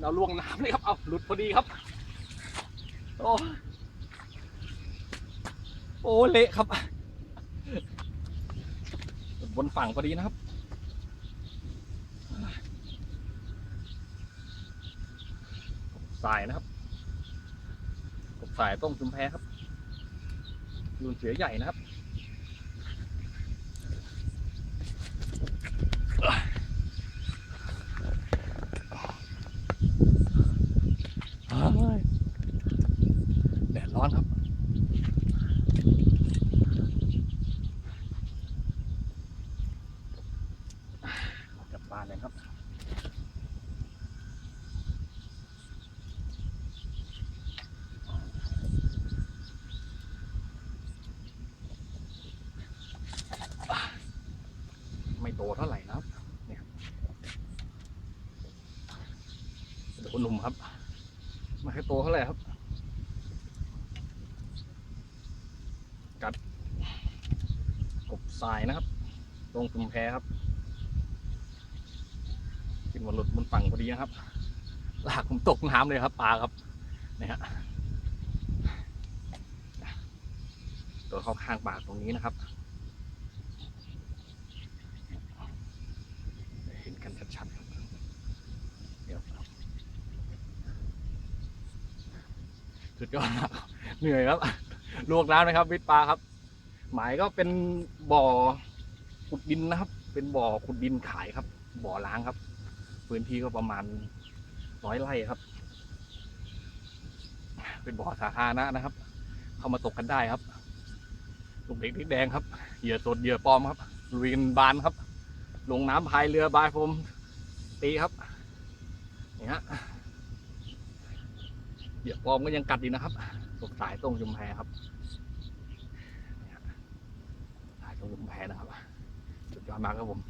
นเอาล่วงน้ำเลยครับ เอาหลุดพอดีครับ โอ้โอ้เละครับ บนฝั่งพอดีนะครับ สายนะครับกบสายต้มชุมแพครับรุนเสือใหญ่นะครับ เฮ้ยแดดร้อนครับ กลับบ้านเลยครับ ไม่ โตเท่าไหร่นะครับเนี่ยเดี๋ยวคุณหนุ่มครับไม่ค่อยโตเท่าไหร่ครับ กัดกบทรายนะครับตรงชุมแพครับขึ้นมาหลุดบนฝั่งพอดีนะครับลากผมตกน้ำเลยครับปลาครับเนี่ยฮะตัวเข้าข้างปากตรงนี้นะครับ เห็นกันชัดๆครับเดี๋ยว สุดยอดมากเหนื่อยครับลวกน้ำนะครับวิทปลาครับ หมายก็เป็นบ่อขุดดินนะครับ เป็นบ่อขุดดินขายครับ บ่อล้างครับ พื้นที่ก็ประมาณร้อยไร่ครับ เป็นบ่อสาธารณะนะครับ เข้ามาตกกันได้ครับลูกเด็กนิดแดงครับเหยื่อสดเหยื่อปลอมครับลุยกันบานครับ ลงน้ำพายเรือบายผมตีครับนี่ฮะ เหยื่อปลอมก็ยังกัดอยู่นะครับตกสายตรงชุมแพครับสายตรงชุมแพนะครับ สุดยอดมากครับผม